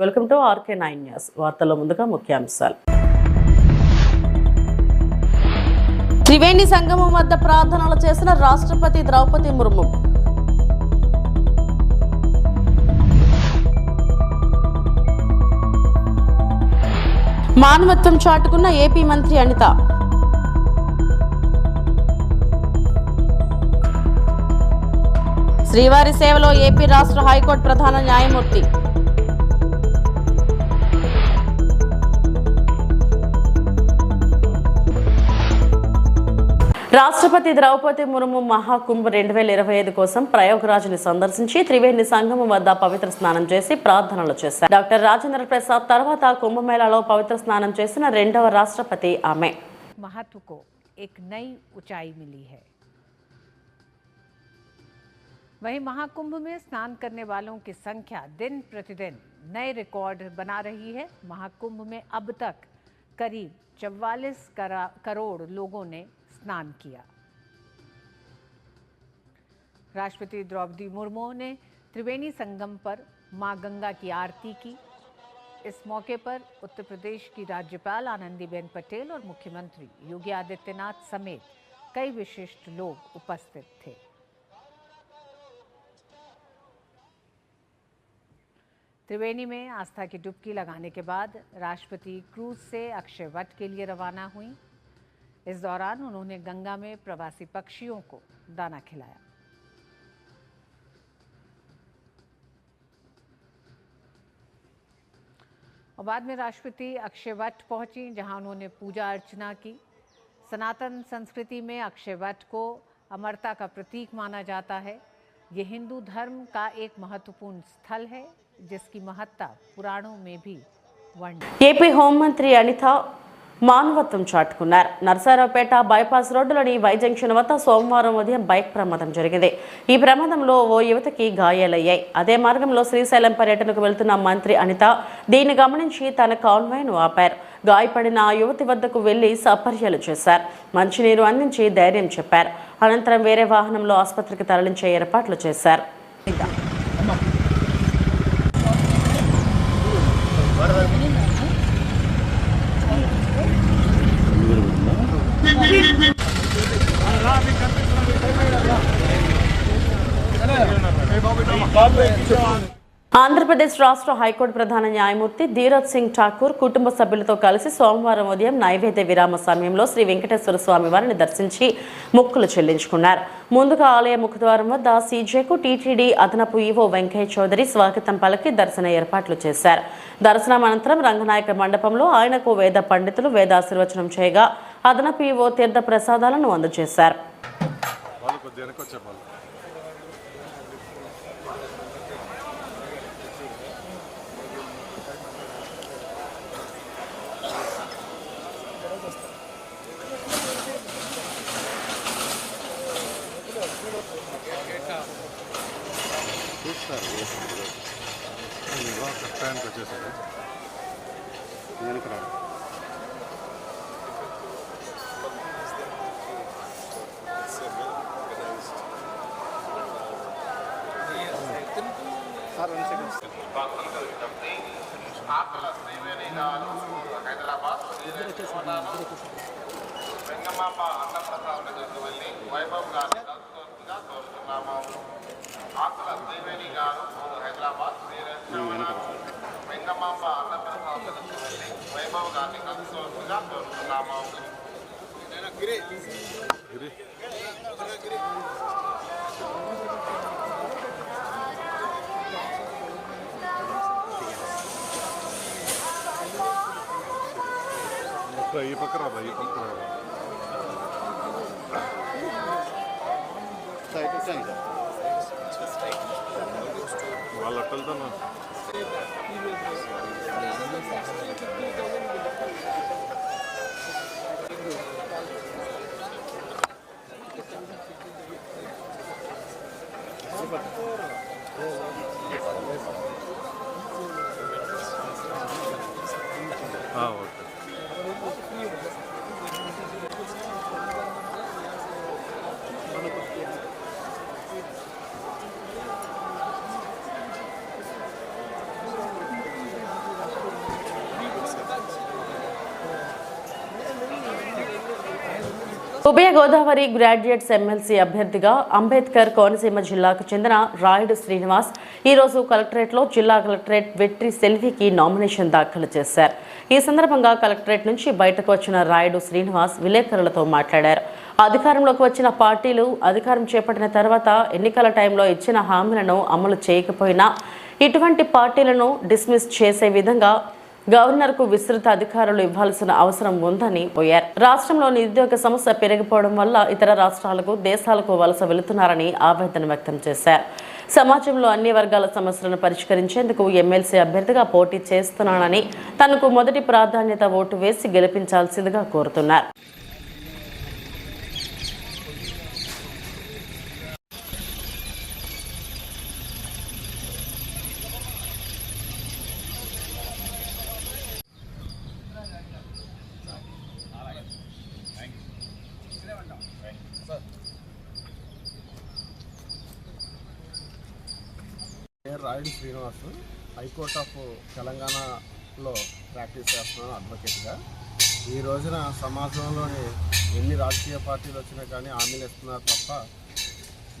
Welcome to RK nine news. వార్తల్లో ముందుగా ముఖ్యాంశాలు. త్రివేణి సంగమం వద్ద ప్రార్థనలు చేసిన రాష్ట్రపతి ద్రౌపది ముర్ము. మానవత్వం చాటుకున్న ఏపీ మంత్రి అనిత. శ్రీవారి సేవలో ఏపీ రాష్ట్ర హైకోర్టు ప్రధాన న్యాయమూర్తి. రాష్ట్రపతి ద్రౌపది ముర్ము మహాకుంభ రెండు వేల ఇరవై ఐదు కోసం ప్రయోగరాజుని సందర్శించి త్రివేణి సంగమం వద్ద పవిత్ర స్నానం చేసి ప్రార్థనలు చేశారు డాక్టర్ రాజేంద్ర ప్రసాద్ తర్వాత కుంభమేళాలో పవిత్ర స్నానం చేసిన రెండవ రాష్ట్రపతి ఆమె महत्व को एक नई ऊंचाई मिली है वहीं महाकुंभ में स्नान करने वालों की संख्या दिन प्रतिदिन नए रिकॉर्ड बना रही है महाकुंभ में अब तक करीब चौवालीस करोड़ लोगों ने स्नान किया। राष्ट्रपति द्रौपदी मुर्मू ने त्रिवेणी संगम पर माँ गंगा की आरती की। इस मौके पर उत्तर प्रदेश की राज्यपाल आनंदीबेन पटेल और मुख्यमंत्री योगी आदित्यनाथ समेत कई विशिष्ट लोग उपस्थित थे। त्रिवेणी में आस्था की डुबकी लगाने के बाद राष्ट्रपति क्रूज से अक्षय वट के लिए रवाना हुई। इस दौरान उन्होंने गंगा में प्रवासी पक्षियों को दाना खिलाया। और बाद में राष्ट्रपति अक्षयवट पहुँची, जहाँ उन्होंने पूजा अर्चना की। सनातन संस्कृति में अक्षयवट को अमरता का प्रतीक माना जाता है। ये हिंदू धर्म का एक महत्वपूर्ण स्थल है, जिसकी महत्ता पुराणों में भी वर्णित एपी होम मंत्री अनिता మానవత్వం చాటుకున్నారు. నర్సారావుపేట బైపాస్ రోడ్డులోని వై జంక్షన్ వద్ద సోమవారం ఉదయం బైక్ ప్రమాదం జరిగింది. ఈ ప్రమాదంలో ఓ యువతకి గాయాలయ్యాయి. అదే మార్గంలో శ్రీశైలం పర్యటనకు వెళ్తున్న మంత్రి అనిత దీన్ని గమనించి తన కాన్వాయ్ను ఆపారు. గాయపడిన ఆ యువతి వద్దకు వెళ్ళి సపర్యలు చేశారు. మంచినీరు అందించి ధైర్యం చెప్పారు. అనంతరం వేరే వాహనంలో ఆసుపత్రికి తరలించే ఏర్పాట్లు చేశారు. ఆంధ్రప్రదేశ్ రాష్ట్ర హైకోర్టు ప్రధాన న్యాయమూర్తి ధీరజ్ సింగ్ ఠాకూర్ కుటుంబ సభ్యులతో కలిసి సోమవారం ఉదయం నైవేద్య విరామ సమయంలో శ్రీ వెంకటేశ్వర స్వామి వారిని దర్శించి మొక్కులు చెల్లించుకున్నారు. ముందుగా ఆలయ ముఖద్వారం వద్ద సీజేకు టీటీడీ అదనపు ఈవో వెంకయ్య చౌదరి స్వాగతం పలికి దర్శన ఏర్పాట్లు చేశారు. దర్శనం అనంతరం రంగనాయక మండపంలో ఆయనకు వేద పండితులు వేదాశీర్వచనం చేయగా అదనపు ఈవో తీర్థ ప్రసాదాలను అందజేశారు టైంకి వచ్చేసారు వెనక రాడు వెంగమాంబ అన్నప్రసాద్ దగ్గరికి వెళ్ళి వైభవ్ గారిని కలుసుకోవాల్సిందిగా కోరుతున్నాము ఆకుల త్రివేణి గారు Hyderabad Sri Ranganath Namamba Anandathasana Kumari, Vaibhavagati Kaksavapuja, Namamba. Giri. Giri. Giri. Да, и покрада, и покрада. Сайт, сайт. Вала, толдана. Ja. ఉభయ గోదావరి గ్రాడ్యుయేట్స్ ఎమ్మెల్సీ అభ్యర్థిగా అంబేద్కర్ కోనసీమ జిల్లాకు చెందిన రాయుడు శ్రీనివాస్ ఈరోజు కలెక్టరేట్లో జిల్లా కలెక్టరేట్ వెట్రి సెల్వికి నామినేషన్ దాఖలు చేశారు. ఈ సందర్భంగా కలెక్టరేట్ నుంచి బయటకు వచ్చిన రాయుడు శ్రీనివాస్ విలేకరులతో మాట్లాడారు. అధికారంలోకి వచ్చిన పార్టీలు అధికారం చేపట్టిన తర్వాత ఎన్నికల టైంలో ఇచ్చిన హామీలను అమలు చేయకపోయినా ఇటువంటి పార్టీలను డిస్మిస్ చేసే విధంగా గవర్నర్కు విస్తృత అధికారులు ఇవ్వాల్సిన అవసరం ఉందని పోయారు. రాష్ట్రంలో నిరుద్యోగ సమస్య పెరిగిపోవడం వల్ల ఇతర రాష్ట్రాలకు దేశాలకు వలస వెళుతున్నారని ఆవేదన వ్యక్తం చేశారు. సమాజంలో అన్ని వర్గాల సమస్యలను పరిష్కరించేందుకు ఎమ్మెల్సీ అభ్యర్థిగా పోటీ చేస్తున్నానని తనకు మొదటి ప్రాధాన్యత ఓటు వేసి గెలిపించాల్సిందిగా కోరుతున్నారు. Rayudu Srinivas high court of తెలంగాణలో ప్రాక్టీస్ చేస్తున్నాను అడ్వకేట్గా. ఈ రోజున సమాజంలోని ఎన్ని రాజకీయ పార్టీలు వచ్చినా కానీ హామీలు ఇస్తున్నారు తప్ప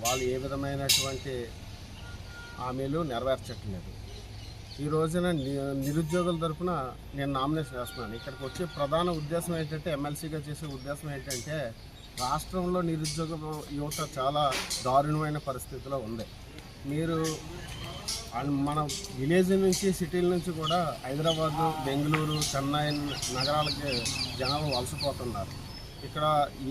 వాళ్ళు ఏ విధమైనటువంటి హామీలు నెరవేర్చట్లేదు. ఈ రోజున నిరుద్యోగుల తరఫున నేను నామినేషన్ వేస్తున్నాను. ఇక్కడికి వచ్చే ప్రధాన ఉద్దేశం ఏంటంటే ఎమ్మెల్సీగా చేసే ఉద్దేశం ఏంటంటే రాష్ట్రంలో నిరుద్యోగ యువత చాలా దారుణమైన పరిస్థితిలో ఉంది. మీరు అండ్ మన విలేజ్ నుంచి సిటీల నుంచి కూడా హైదరాబాదు బెంగళూరు చెన్నై నగరాలకి జనాలు వలసపోతున్నారు. ఇక్కడ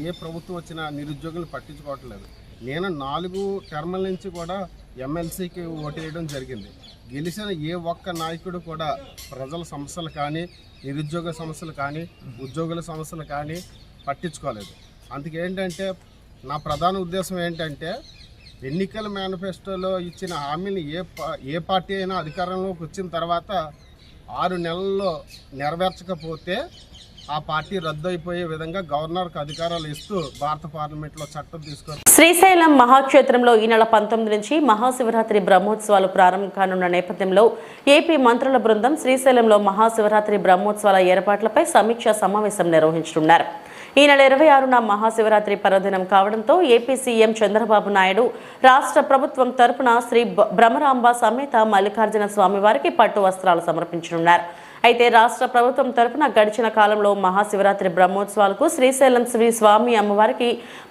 ఏ ప్రభుత్వం వచ్చినా నిరుద్యోగులు పట్టించుకోవట్లేదు. నేను నాలుగు టర్మల నుంచి కూడా ఎమ్మెల్సీకి ఓటేయడం జరిగింది. గెలిచిన ఏ ఒక్క నాయకుడు కూడా ప్రజల సమస్యలు కానీ నిరుద్యోగ సమస్యలు కానీ ఉద్యోగుల సమస్యలు కానీ పట్టించుకోలేదు. అందుకేంటంటే నా ప్రధాన ఉద్దేశం ఏంటంటే ఎన్నికల మేనిఫెస్టోలో ఇచ్చిన హామీని ఏ పా ఏ పార్టీ అయినా అధికారంలోకి వచ్చిన తర్వాత ఆరు నెలల్లో నెరవేర్చకపోతే ఆ పార్టీ రద్దు అయిపోయే విధంగా గవర్నర్కి అధికారాలు ఇస్తూ భారత పార్లమెంట్లో చట్టం తీసుకొని శ్రీశైలం మహాక్షేత్రంలో ఈ నెల పంతొమ్మిది నుంచి మహాశివరాత్రి బ్రహ్మోత్సవాలు ప్రారంభం కానున్న నేపథ్యంలో ఏపీ మంత్రుల బృందం శ్రీశైలంలో మహాశివరాత్రి బ్రహ్మోత్సవాల ఏర్పాట్లపై సమీక్షా సమావేశం నిర్వహించనున్నారు. ఈ నెల ఇరవై ఆరున మహాశివరాత్రి పర్వదినం కావడంతో ఏపీ సీఎం చంద్రబాబు నాయుడు రాష్ట్ర ప్రభుత్వం తరపున శ్రీ భ్రమరాంబ సమేత మల్లికార్జున స్వామి వారికి పట్టు వస్త్రాలు సమర్పించనున్నారు. అయితే రాష్ట్ర ప్రభుత్వం తరపున గడిచిన కాలంలో మహాశివరాత్రి బ్రహ్మోత్సవాలకు శ్రీశైలం శ్రీ స్వామి అమ్మవారికి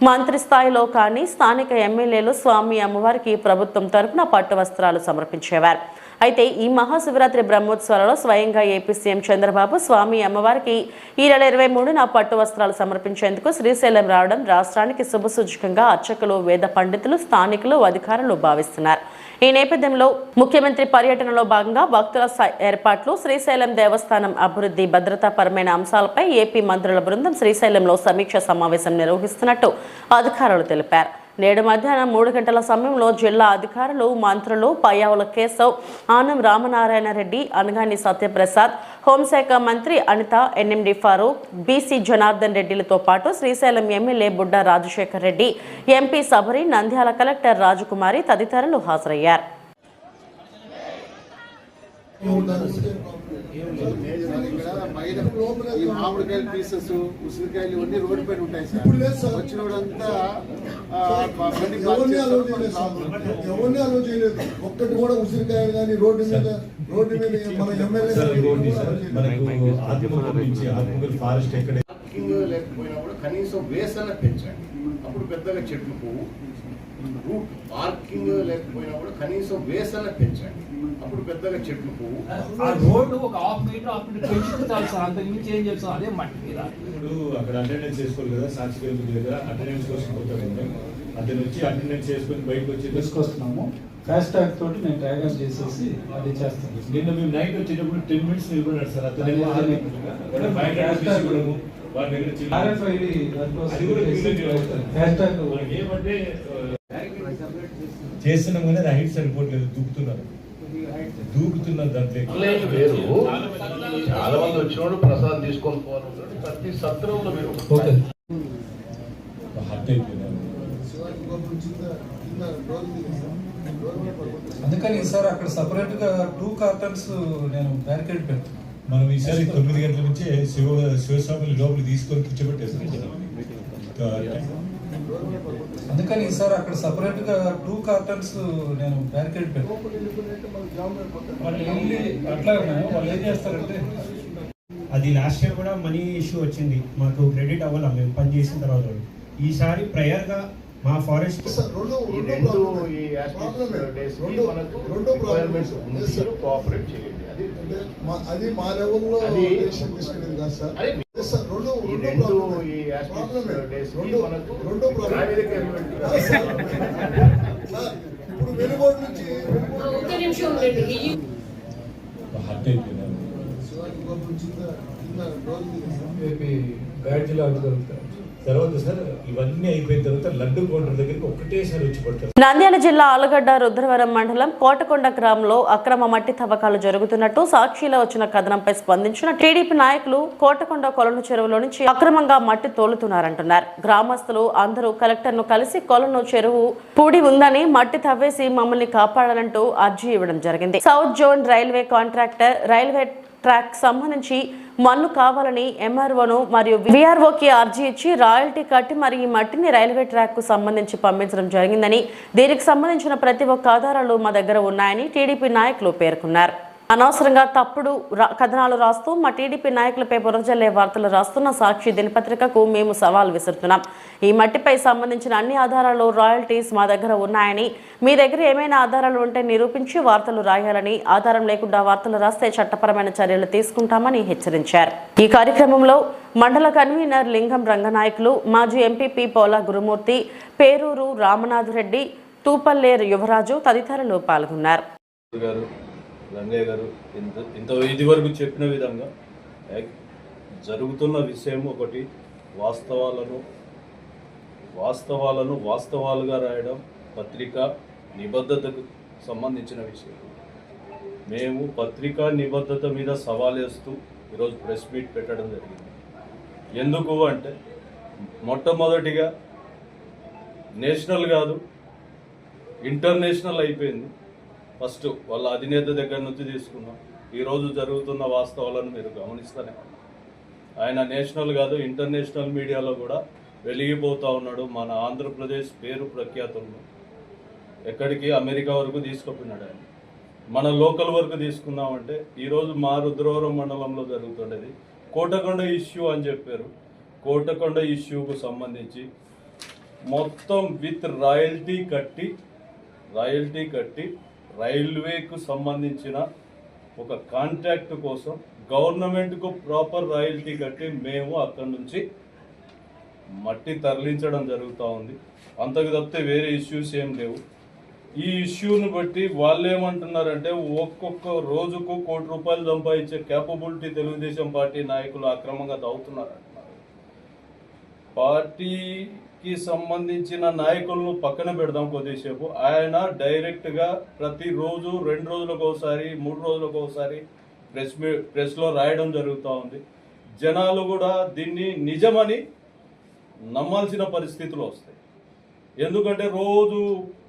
మంత్రి స్థాయిలో కానీ స్థానిక ఎమ్మెల్యేలు స్వామి అమ్మవారికి ప్రభుత్వం తరపున పట్టు వస్త్రాలు సమర్పించేవారు. అయితే ఈ మహాశివరాత్రి బ్రహ్మోత్సవాలలో స్వయంగా ఏపీ సీఎం చంద్రబాబు స్వామి అమ్మవారికి ఈ నెల ఇరవై మూడున పట్టు వస్త్రాలు సమర్పించేందుకు శ్రీశైలం రావడం రాష్ట్రానికి శుభసూచకంగా అర్చకులు వేద పండితులు స్థానికులు అధికారులు భావిస్తున్నారు. ఈ నేపథ్యంలో ముఖ్యమంత్రి పర్యటనలో భాగంగా భక్తుల స- ఏర్పాట్లు శ్రీశైలం దేవస్థానం అభివృద్ధి భద్రతాపరమైన అంశాలపై ఏపీ మంత్రుల బృందం శ్రీశైలంలో సమీక్ష సమావేశం నిర్వహిస్తున్నట్టు అధికారులు తెలిపారు. నేడు మధ్యాహ్నం మూడు గంటల సమయంలో జిల్లా అధికారులు మంత్రులు పయ్యావుల కేశవ్ ఆనం రామనారాయణ రెడ్డి అనగాని సత్యప్రసాద్ హోంశాఖ మంత్రి అనిత ఎన్ఎండి ఫారూక్ బీసీ జనార్దన్ రెడ్డిలతో పాటు Srisailam MLA Budda Rajasekhar Reddy MP Sabari Nandyal collector Rajakumari తదితరులు హాజరయ్యారు. మామిడికాయల పీసెస్ ఉసిరికాయలు ఇవన్నీ రోడ్డు పైన ఉంటాయి సార్ వచ్చిన వాళ్ళంతా ఎవరిని అలో చేయలేదు ఒక్కటి కూడా ఉసిరికాయలు కానీ రోడ్డు మీద రోడ్డు మీద మన ఎమ్మెల్యే ఫారెస్ట్ ఎక్కడ పార్కింగ్ లేకపోయినా కూడా కనీసం వేసన పెంచండి అప్పుడు పెద్దగా చెట్లు పోవు పార్కింగ్ లేకపోయినా కూడా కనీసం వేస్ అన్న పెంచండి. అప్పుడు పెద్దగా చెట్లు పోవు. ఆ రోడ్డు ఒక half meter half meter sir. అంత మించి ఏం చేస్తాం? అదే మట్టి మీద. ఇప్పుడు అక్కడ అటెండెన్స్ చేసుకోవాలి కదా సాక్షి గారి దగ్గర అటెండెన్స్ కోసం పోతాడు అతను వచ్చి అటెండెన్స్ చేసుకొని బయటకు వచ్చి తీసుకొస్తున్నాము. ఫాస్ట్ ట్యాగ్ తోటి నేను ట్యాగర్ చేసేసి అది చేస్తాను. నిన్న మేము నైట్ వచ్చేటప్పుడు టెన్ మినిట్స్ నిలబడ్డాడు సార్. అతను ఏమంటే చేస్తున్నాం కానీ అది హైట్ సరిపోవట్లేదు దూకుతున్నారు. దూకుతున్నారు దాంట్లో. వేరు. చాలా మంది వచ్చినప్పుడు ప్రసాదం తీసుకొని పోవాలి ప్రతి సత్రంలో మీరు ఓకే. హట్ అయిపోయినారు. అందుకని సార్ అక్కడ సపరేట్గా టూ కార్టన్స్ నేను బ్యారికేడ్ పెడతాను మనం ఈసారి తొమ్మిది గంటల నుంచే శివ శివస్వామిని లోపలికి తీసుకొని కూర్చోబెట్టేస్తాం. అందుకని ఈసారి అక్కడ సపరేట్గా టూ కార్టన్స్ నేను బ్యారికేడ్ పెట్టాను వాళ్ళు వెళ్ళి అట్లా వాళ్ళు ఏం చేస్తారంటే అది లాస్ట్ ఇయర్ కూడా మనీ ఇష్యూ వచ్చింది. మాకు క్రెడిట్ అవ్వాలా? మేము పని చేసిన తర్వాత ఈసారి ప్రయర్గా మా ఫారెస్ట్ రెండో ఈ. డేస్ మనకు రెండో రిక్వైర్మెంట్స్. కోఆపరేట్ చేయండి. అది అంటే మా- లెవెల్లో అది- సార్ రెండో రెండో రెండు ఇప్పుడు వెలుగోడు నుంచి బ్యాడ్జ్ నంద్యాల జిల్లా ఆలగడ్డ రుద్రవరం మండలం కోటకొండ గ్రామంలో అక్రమ మట్టి తవ్వకాలు జరుగుతున్నట్టు సాక్షిలో వచ్చిన కథనంపై స్పందించిన టీడీపీ నాయకులు కోటకొండ కొలను చెరువులో నుంచి అక్రమంగా మట్టి తోలుతున్నారంటున్నారు. గ్రామస్తులు అందరూ కలెక్టర్ను కలిసి కొలను చెరువు పూడి ఉందని మట్టి తవ్వేసి మమ్మల్ని కాపాడాలంటూ అర్జీ ఇవ్వడం జరిగింది. South zone railway contractor railway track సంబంధించి మన్ను కావాలని ఎంఆర్ఓను మరియు విఆర్ఓకి అర్జీ ఇచ్చి రాయల్టీ కట్టి మరి ఈ మట్టిని రైల్వే ట్రాక్కు సంబంధించి పంపించడం జరిగిందని దీనికి సంబంధించిన ప్రతి ఒక్క ఆధారాలు మా దగ్గర ఉన్నాయని టీడీపీ నాయకులు పేర్కొన్నారు. అనవసరంగా తప్పుడు కథనాలు రాస్తూ మా టీడీపీ నాయకులపై బురజల్లే వార్తలు రాస్తున్న సాక్షి దినపత్రికకు మేము సవాల్ విసురుతున్నాం. ఈ మట్టిపై సంబంధించిన అన్ని ఆధారాలు రాయల్టీస్ మా దగ్గర ఉన్నాయని మీ దగ్గర ఏమైనా ఆధారాలు ఉంటే నిరూపించి వార్తలు రాయాలని ఆధారం లేకుండా వార్తలు రాస్తే చట్టపరమైన చర్యలు తీసుకుంటామని హెచ్చరించారు. ఈ కార్యక్రమంలో మండల కన్వీనర్ లింగం రంగనాయకులు మాజీ ఎంపీపీ పోలా గురుమూర్తి పేరూరు రామనాథ్ రెడ్డి తూపల్లేరు యువరాజు తదితరులు పాల్గొన్నారు. రంగయ్య గారు ఇంత ఇంత ఇది వరకు చెప్పిన విధంగా జరుగుతున్న విషయం ఒకటి వాస్తవాలను వాస్తవాలను వాస్తవాలుగా రాయడం పత్రిక నిబద్ధతకు సంబంధించిన విషయం. మేము పత్రికా నిబద్ధత మీద సవాల్ వేస్తూ ఈరోజు ప్రెస్ మీట్ పెట్టడం జరిగింది. ఎందుకు అంటే మొట్టమొదటిగా నేషనల్ కాదు ఇంటర్నేషనల్ అయిపోయింది. ఫస్ట్ వాళ్ళ అధినేత దగ్గర నుంచి తీసుకున్నాం. ఈరోజు జరుగుతున్న వాస్తవాలను మీరు గమనిస్తూనే. ఆయన నేషనల్ కాదు ఇంటర్నేషనల్ మీడియాలో కూడా వెలిగిపోతూ ఉన్నాడు. మన ఆంధ్రప్రదేశ్ పేరు ప్రఖ్యాతులను. ఎక్కడికి? అమెరికా వరకు తీసుకుపోయినాడు ఆయన. మన లోకల్ వరకు తీసుకున్నామంటే ఈరోజు మా రుద్రవరం మండలంలో జరుగుతుండేది. కోటకొండ ఇష్యూ అని చెప్పారు. కోటకొండ ఇష్యూకు సంబంధించి మొత్తం విత్ రాయల్టీ కట్టి రాయల్టీ కట్టి రైల్వేకు సంబంధించిన ఒక కాంట్రాక్ట్ కోసం గవర్నమెంట్కు ప్రాపర్ రాయల్టీ కట్టి మేము అక్కడి నుంచి మట్టి తరలించడం జరుగుతూ ఉంది. అంతకు తప్పితే వేరే ఇష్యూస్ ఏం లేవు. ఈ ఇష్యూని బట్టి వాళ్ళు ఏమంటున్నారంటే ఒక్కొక్క రోజుకు కోటి రూపాయలు సంపాదించే క్యాపబిలిటీ తెలుగుదేశం పార్టీ నాయకులు అక్రమంగా దాగుతున్నారు అంటున్నారు కి సంబంధించిన నాయకులను పక్కన పెడదాం కొద్దిసేపు. ఆయన డైరెక్ట్గా ప్రతిరోజు రెండు రోజులకు ఒకసారి మూడు రోజులకు ఒకసారి ప్రెస్ మీ ప్రెస్లో రాయడం జరుగుతూ ఉంది. జనాలు కూడా దీన్ని నిజమని నమ్మాల్సిన పరిస్థితులు వస్తాయి. ఎందుకంటే రోజు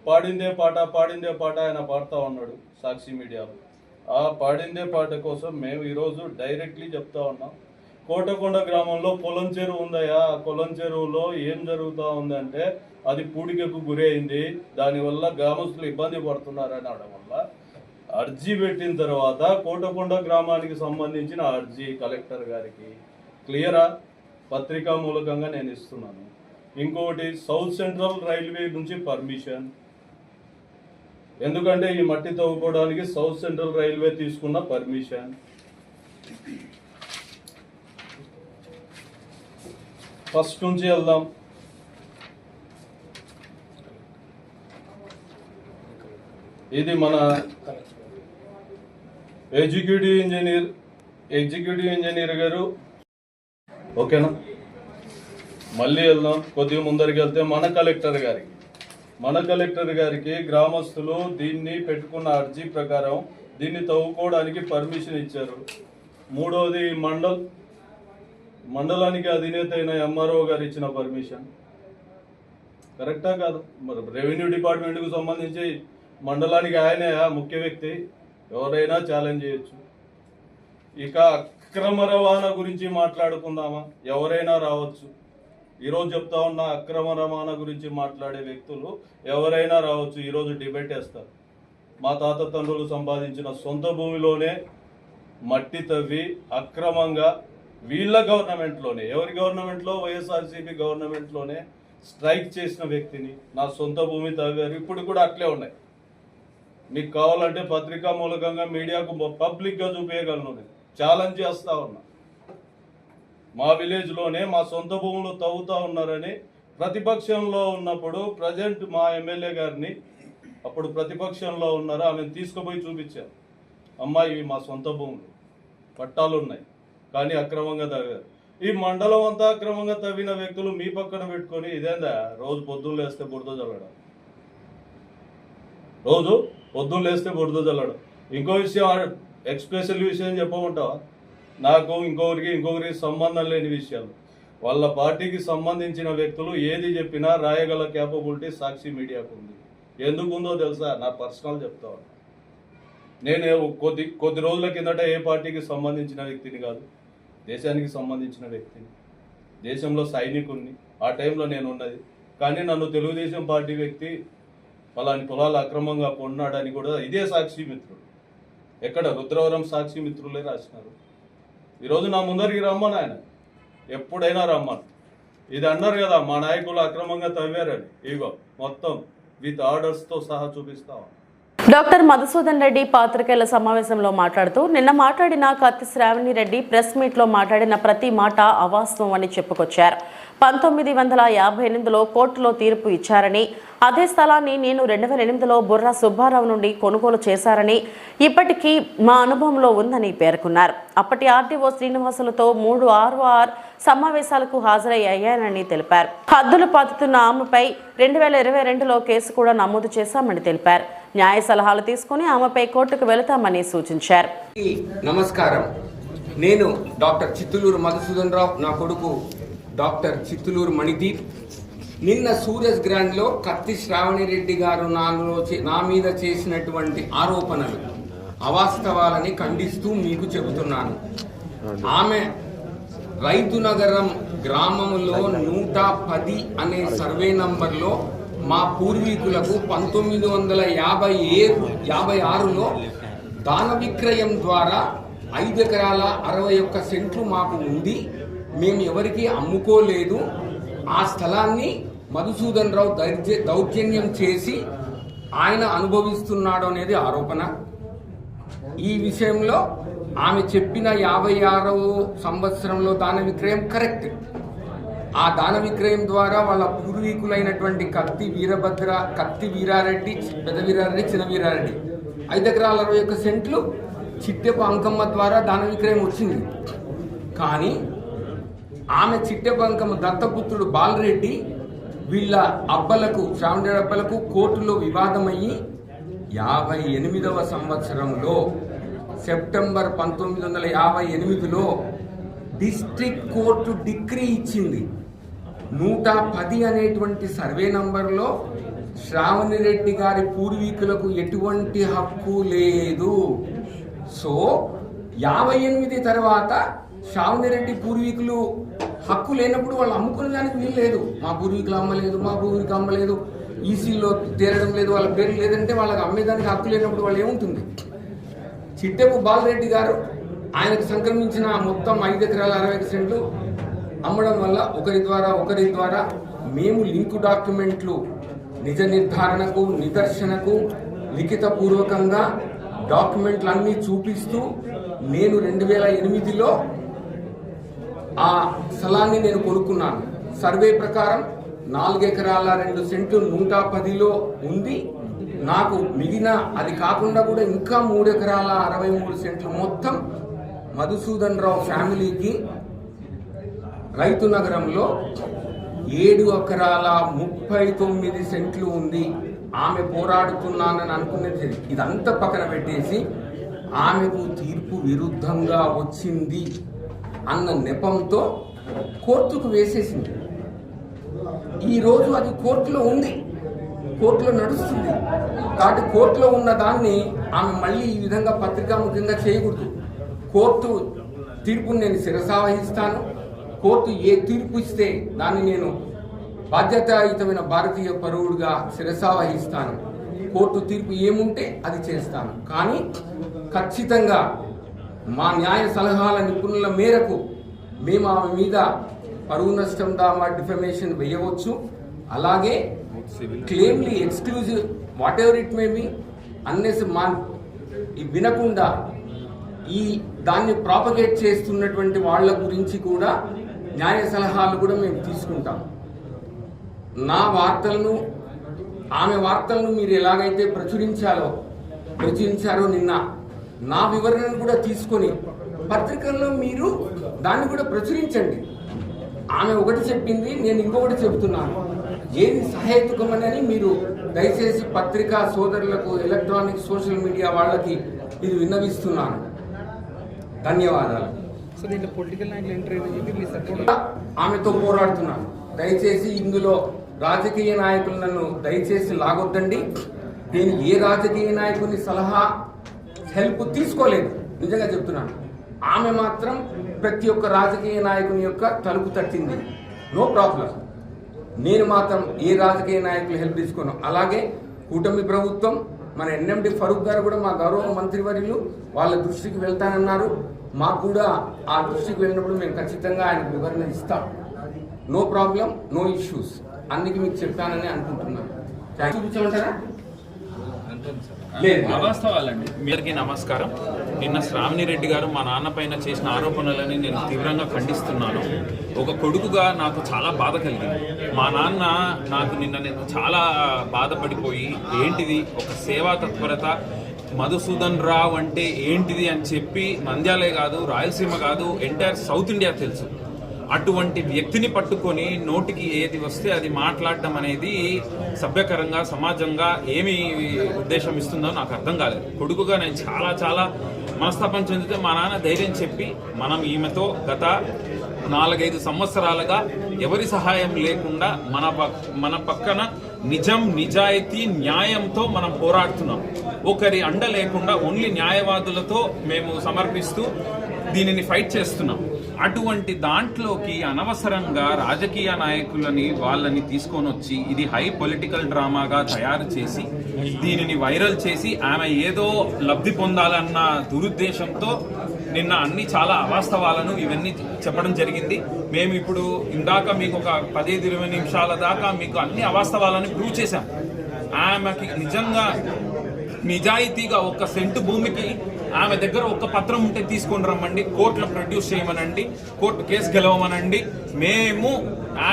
పాడిందే పాట పాడిందే పాట ఆయన పాడుతూ ఉన్నాడు సాక్షి మీడియాలో. ఆ పాడిందే పాట కోసం మేము ఈరోజు డైరెక్ట్లీ చెప్తా ఉన్నాం. కోటకొండ గ్రామంలో పొలం చెరువు ఉందయ్యా. ఆ పొలం చెరువులో ఏం జరుగుతూ ఉందంటే అది పూడికకు గురి అయింది దానివల్ల గ్రామస్తులు ఇబ్బంది పడుతున్నారని అనడం వల్ల అర్జీ పెట్టిన తర్వాత కోటకొండ గ్రామానికి సంబంధించిన అర్జీ కలెక్టర్ గారికి క్లియరా? పత్రికా మూలకంగా నేను ఇస్తున్నాను. ఇంకొకటి సౌత్ సెంట్రల్ రైల్వే నుంచి పర్మిషన్. ఎందుకంటే ఈ మట్టి తవ్వుకోవడానికి సౌత్ సెంట్రల్ రైల్వే తీసుకున్న పర్మిషన్. ఫస్ట్ నుంచి వెళ్దాం. ఇది మన ఎగ్జిక్యూటివ్ ఇంజనీర్ ఎగ్జిక్యూటివ్ ఇంజనీర్ గారు. ఓకేనా? మళ్ళీ వెళ్దాం. కొద్దిగా ముందరికి వెళ్తే మన కలెక్టర్ గారికి మన కలెక్టర్ గారికి గ్రామస్తులు దీన్ని పెట్టుకున్న అర్జీ ప్రకారం దీన్ని తవ్వుకోవడానికి పర్మిషన్ ఇచ్చారు. మూడవది మండల్ మండలానికి అధినేత అయిన ఎంఆర్ఓ గారు ఇచ్చిన పర్మిషన్. కరెక్టా కాదు? మరి రెవెన్యూ డిపార్ట్మెంట్కు సంబంధించి మండలానికి ఆయనే ఆ ముఖ్య వ్యక్తి. ఎవరైనా ఛాలెంజ్ చేయొచ్చు. ఇక అక్రమ రవాణా గురించి మాట్లాడుకుందామా? ఎవరైనా రావచ్చు. ఈరోజు చెప్తా ఉన్న అక్రమ రవాణా గురించి మాట్లాడే వ్యక్తులు ఎవరైనా రావచ్చు. ఈరోజు డిబేట్ వేస్తారు. మా తాత తండ్రులు సంపాదించిన సొంత భూమిలోనే మట్టి తవ్వి అక్రమంగా వీళ్ళ గవర్నమెంట్లోనే ఎవరి గవర్నమెంట్లో? వైఎస్ఆర్సీపీ గవర్నమెంట్లోనే స్ట్రైక్ చేసిన వ్యక్తిని నా సొంత భూమి తవ్వారు ఇప్పుడు కూడా అట్లే ఉన్నాయి. మీకు కావాలంటే పత్రికా మూలకంగా మీడియాకు పబ్లిక్గా చూపించగలను నేను ఛాలెంజ్ చేస్తా ఉన్నా. మా విలేజ్లోనే మా సొంత భూములు తవ్వుతూ ఉన్నారని ప్రతిపక్షంలో ఉన్నప్పుడు ప్రజెంట్ మా ఎమ్మెల్యే గారిని అప్పుడు ప్రతిపక్షంలో ఉన్నారు? ఆమెను తీసుకుపోయి చూపించారు. అమ్మాయి మా సొంత భూములు. పట్టాలు ఉన్నాయి కానీ అక్రమంగా తవ్వారు ఈ మండలం అంతా అక్రమంగా తవ్విన వ్యక్తులు మీ పక్కన పెట్టుకొని ఇదేందా? రోజు పొద్దున్న లేస్తే బురద చల్లడం రోజు పొద్దున్న లేస్తే బురద చల్లడం ఇంకో విషయం ఎక్స్ప్రెషన్ విషయం చెప్పమంటావా? నాకు ఇంకొకరికి ఇంకొకరికి సంబంధం లేని విషయాలు. వాళ్ళ పార్టీకి సంబంధించిన వ్యక్తులు ఏది చెప్పినా రాయగల క్యాపబిలిటీ సాక్షి మీడియాకు ఉంది. ఎందుకు ఉందో తెలుసా? నా పర్సనల్ చెప్తా నేను కొద్ది కొద్ది రోజుల కిందట ఏ పార్టీకి సంబంధించిన వ్యక్తిని కాదు. దేశానికి సంబంధించిన వ్యక్తిని దేశంలో సైనికుణ్ణి ఆ టైంలో నేను ఉన్నది కానీ నన్ను తెలుగుదేశం పార్టీ వ్యక్తి పలాని పొలాలు అక్రమంగా కొన్నాడని కూడా ఇదే సాక్షి మిత్రుడు. ఎక్కడ రుద్రవరం సాక్షి మిత్రులే రాసినారు. ఈరోజు నా ముందరికి రమ్మను ఆయన. ఎప్పుడైనా రమ్మను. ఇది అన్నారు కదా మా నాయకులు అక్రమంగా తవ్వారని. ఇగో మొత్తం విత్ ఆర్డర్స్తో సహా చూపిస్తావా డాక్టర్ మధుసూదన్ రెడ్డి పాత్రికేయుల సమావేశంలో మాట్లాడుతూ నిన్న మాట్లాడిన కత్తి శ్రావణి రెడ్డి ప్రెస్ మీట్లో మాట్లాడిన ప్రతి మాట అవాస్తవం అని చెప్పుకొచ్చారు. పంతొమ్మిది వందల యాభై ఎనిమిదిలో కోర్టులో తీర్పు ఇచ్చారని అదే స్థలాన్ని నేను రెండు వేల ఎనిమిదిలో బుర్రా సుబ్బారావు నుండి కొనుగోలు చేశారని ఇప్పటికీ మా అనుభవంలో ఉందని పేర్కొన్నారు. అప్పటి ఆర్డీఓ శ్రీనివాసులతో మూడు ఆర్ఓఆర్ సమావేశాలకు హాజరయ్యాయని తెలిపారు. హద్దులు పాతుతున్న ఆమెపై రెండు వేల ఇరవై రెండులో కేసు కూడా నమోదు చేశామని తెలిపారు. న్యాయ సలహాలు తీసుకుని ఆమెపై కోర్టుకు వెళతామని సూచించారు. నమస్కారం. నేను డాక్టర్ చిత్తులూరు మధుసూదన్ రావు నా కొడుకు డాక్టర్ చిత్తులూరు మణిదీప్ నిన్న సూరజ్ గ్రాండ్లో కత్తి శ్రావణి రెడ్డి గారు నాలో నా మీద చేసినటువంటి ఆరోపణలు అవాస్తవాలని ఖండిస్తూ మీకు చెబుతున్నాను. ఆమె రైతు నగరం గ్రామంలో నూట పది అనే సర్వే నంబర్లో మా పూర్వీకులకు పంతొమ్మిది వందల యాభై ఏడు యాభై ఆరులో దాన విక్రయం ద్వారా ఐదు ఎకరాల అరవై ఒక్క సెంట్లు మాకు ఉంది. మేము ఎవరికీ అమ్ముకోలేదు. ఆ స్థలాన్ని మధుసూదన్ రావు దౌర్జ దౌర్జన్యం చేసి ఆయన అనుభవిస్తున్నాడు అనేది ఆరోపణ. ఈ విషయంలో ఆమె చెప్పిన యాభై ఆరవ సంవత్సరంలో దాన విక్రయం కరెక్ట్. ఆ దాన విక్రయం ద్వారా వాళ్ళ పూర్వీకులైనటువంటి కత్తి వీరభద్ర కత్తి వీరారెడ్డి పెద్ద వీరారెడ్డి చిన్న వీరారెడ్డి ఐదు ఎకరాల అరవై ఒక్క సెంట్లు చిట్టెపు అంకమ్మ ద్వారా దాన విక్రయం వచ్చింది. కానీ ఆమె చిట్టెపు అంకమ్మ దత్తపుత్రుడు బాలరెడ్డి వీళ్ళ అబ్బలకు శ్రావణ అబ్బలకు కోర్టులో వివాదమయ్యి యాభై ఎనిమిదవ సంవత్సరంలో సెప్టెంబర్ పంతొమ్మిది వందల యాభై ఎనిమిదిలో డిస్ట్రిక్ట్ కోర్టు డిగ్రీ ఇచ్చింది. నూట పది అనేటువంటి సర్వే నంబర్లో శ్రావణి రెడ్డి గారి పూర్వీకులకు ఎటువంటి హక్కు లేదు. సో యాభై ఎనిమిది తర్వాత రెడ్డి పూర్వీకులు హక్కు లేనప్పుడు వాళ్ళు అమ్ముకునే దానికి వీలు లేదు. మా పూర్వీకులు అమ్మలేదు మా పూర్వీకులు అమ్మలేదు ఈసీలో తేరడం లేదు వాళ్ళ పేరు లేదంటే వాళ్ళకి అమ్మేదానికి హక్కు లేనప్పుడు వాళ్ళు ఏముంటుంది? చిట్టెపు బాలరెడ్డి గారు ఆయనకు సంక్రమించిన మొత్తం ఐదు ఎకరాల అరవై సెంట్లు అమ్మడం వల్ల ఒకరి ద్వారా ఒకరి ద్వారా మేము లింకు డాక్యుమెంట్లు నిజ నిర్ధారణకు నిదర్శనకు లిఖితపూర్వకంగా డాక్యుమెంట్లు అన్నీ చూపిస్తూ నేను రెండు వేల ఎనిమిదిలో ఆ స్థలాన్ని నేను కొనుక్కున్నాను. సర్వే ప్రకారం నాలుగు ఎకరాల రెండు సెంట్లు నూట పదిలో ఉంది. నాకు మిగిలిన అది కాకుండా కూడా ఇంకా మూడు ఎకరాల అరవై మూడు సెంట్లు మొత్తం మధుసూదన్ రావు ఫ్యామిలీకి రైతు నగరంలో ఏడు ఎకరాల ముప్పై తొమ్మిది సెంట్లు ఉంది. ఆమె పోరాడుతున్నానని అనుకునేది ఇదంతా పక్కన పెట్టేసి ఆమెకు తీర్పు విరుద్ధంగా వచ్చింది. అన్న నెపంతో కోర్టుకు వేసేసింది. ఈరోజు అది కోర్టులో ఉంది. కోర్టులో నడుస్తుంది. కాబట్టి కోర్టులో ఉన్న దాన్ని ఆమె మళ్ళీ ఈ విధంగా పత్రికాముఖంగా చేయకూడదు. కోర్టు తీర్పును నేను శిరసావహిస్తాను. కోర్టు ఏ తీర్పు ఇస్తే దాన్ని నేను బాధ్యతాయుతమైన భారతీయ పరువుడుగా శిరసావహిస్తాను. కోర్టు తీర్పు ఏముంటే అది చేస్తాను. కానీ ఖచ్చితంగా మా న్యాయ సలహాల నిపుణుల మేరకు మేము ఆమె మీద పరువు నష్టం దామా డిఫమేషన్ వేయవచ్చు. అలాగే clearly exclusive whatever it may be అన్నేసి మా వినకుండా ఈ దాన్ని ప్రాపగేట్ చేస్తున్నటువంటి వాళ్ళ గురించి కూడా న్యాయ సలహాలు కూడా మేము తీసుకుంటాం. నా వార్తలను ఆమె వార్తలను మీరు ఎలాగైతే ప్రచురించాలో ప్రచురించారో నిన్న నా వివరణను కూడా తీసుకొని పత్రికల్లో మీరు దాన్ని కూడా ప్రచురించండి. ఆమె ఒకటి చెప్పింది నేను ఇంకొకటి చెబుతున్నాను ఏది సహేతుకమని మీరు దయచేసి పత్రికా సోదరులకు ఎలక్ట్రానిక్ సోషల్ మీడియా వాళ్ళకి ఇది విన్నవిస్తున్నాను. ధన్యవాదాలు. ఆమెతో పోరాడుతున్నాను. దయచేసి ఇందులో రాజకీయ నాయకులు నన్ను దయచేసి లాగొద్దండి. నేను ఏ రాజకీయ నాయకుని సలహా హెల్ప్ తీసుకోలేదు. నిజంగా చెప్తున్నాను. ఆమె మాత్రం ప్రతి ఒక్క రాజకీయ నాయకుని యొక్క తలుపు తట్టింది. No problem. నేను మాత్రం ఏ రాజకీయ నాయకులు హెల్ప్ తీసుకోను. అలాగే కూటమి ప్రభుత్వం మన ఎన్ఎండి ఫరూక్ గారు కూడా మా గౌరవ మంత్రివర్యులు వాళ్ళ దృష్టికి వెళ్తానన్నారు. మాకు కూడా ఆ దృష్టికి వెళ్ళినప్పుడు మేము ఖచ్చితంగా ఆయనకు వివరణ ఇస్తాం. No problem no issues. అందుకే మీకు చెప్పానని అనుకుంటున్నాను. చూపించమంటారా? అవాస్తవాలండి మీరికి నమస్కారం. నిన్న శ్రావణి రెడ్డి గారు మా నాన్న పైన చేసిన ఆరోపణలని నేను తీవ్రంగా ఖండిస్తున్నాను. ఒక కొడుకుగా నాకు చాలా బాధ కలిగింది. మా నాన్న నాకు నిన్న నేను చాలా బాధపడిపోయి ఏంటిది? ఒక సేవా తత్పరత? మధుసూదన్ రావ్ అంటే ఏంటిది? అని చెప్పి నంద్యాలే కాదు రాయలసీమ కాదు ఎంటైర్ సౌత్ ఇండియా తెలుసు. అటువంటి వ్యక్తిని పట్టుకొని నోటికి ఏది వస్తే అది మాట్లాడడం అనేది సభ్యకరంగా సమాజంగా ఏమి ఉద్దేశం ఇస్తుందో నాకు అర్థం కాలేదు. కొడుకుగా నేను చాలా చాలా మనస్తాపం చెందితే మా నాన్న ధైర్యం చెప్పి మనం ఈమెతో గత నాలుగైదు సంవత్సరాలుగా ఎవరి సహాయం లేకుండా మన మన పక్కన నిజం నిజాయితీ న్యాయంతో మనం పోరాడుతున్నాం. ఒకరి అండ లేకుండా ఓన్లీ న్యాయవాదులతో మేము సమర్పిస్తూ దీనిని ఫైట్ చేస్తున్నాం. అటువంటి దాంట్లోకి అనవసరంగా రాజకీయ నాయకులని వాళ్ళని తీసుకొని వచ్చి ఇది హై పొలిటికల్ డ్రామాగా తయారు చేసి దీనిని వైరల్ చేసి ఆమె ఏదో లబ్ధి పొందాలన్న దురుద్దేశంతో నిన్న అన్ని చాలా అవాస్తవాలను ఇవన్నీ చెప్పడం జరిగింది. మేము ఇప్పుడు ఇందాక మీకు ఒక పదిహేను ఇరవై నిమిషాల దాకా మీకు అన్ని అవాస్తవాలను ప్రూవ్ చేశాం. ఆమెకి నిజంగా నిజాయితీగా ఒక సెంటు భూమికి ఆమె దగ్గర ఒక పత్రం ఉంటే తీసుకొని రమ్మండి. కోర్టులో ప్రొడ్యూస్ చేయమనండి. కోర్టు కేసు గెలవమనండి. మేము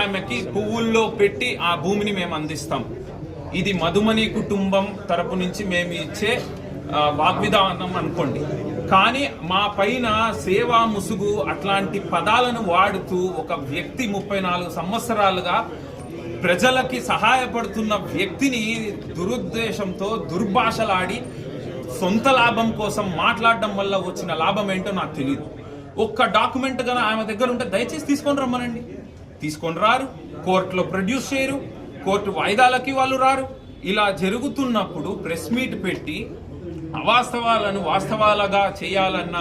ఆమెకి పువ్వుల్లో పెట్టి ఆ భూమిని మేము అందిస్తాం. ఇది మధుమణి కుటుంబం తరపు నుంచి మేము ఇచ్చే వాగ్విధానం అనుకోండి. కానీ మా పైన సేవా ముసుగు అట్లాంటి పదాలను వాడుతూ ఒక వ్యక్తి ముప్పై నాలుగు సంవత్సరాలుగా ప్రజలకి సహాయపడుతున్న వ్యక్తిని దురుద్దేశంతో దుర్భాషలాడి సొంత లాభం కోసం మాట్లాడడం వల్ల వచ్చిన లాభం ఏంటో నాకు తెలియదు ఒక్క డాక్యుమెంట్ కానీ ఆమె దగ్గర ఉంటే దయచేసి తీసుకొని రమ్మనండి. తీసుకొని రారు. కోర్టులో ప్రొడ్యూస్ చేయరు. కోర్టు వాయిదాలకి వాళ్ళు రారు. ఇలా జరుగుతున్నప్పుడు ప్రెస్ మీట్ పెట్టి అవాస్తవాలను వాస్తవాలుగా చేయాలన్న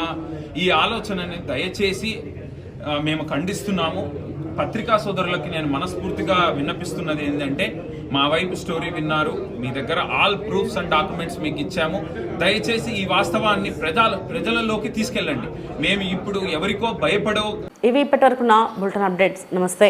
ఈ ఆలోచనని దయచేసి మేము ఖండిస్తున్నాము. పత్రికా సోదరులకి నేను మనస్ఫూర్తిగా విన్నపిస్తున్నది ఏంటంటే మా వైపు స్టోరీ విన్నారు. మీ దగ్గర ఆల్ ప్రూఫ్స్ అండ్ డాక్యుమెంట్స్ మీకు ఇచ్చాము. దయచేసి ఈ వాస్తవాన్ని ప్రజల ప్రజలలోకి తీసుకెళ్ళండి. మేము ఇప్పుడు ఎవరికో భయపడో ఇవి ఇప్పటివరకు నా బులెటిన్ అప్డేట్స్. నమస్తే.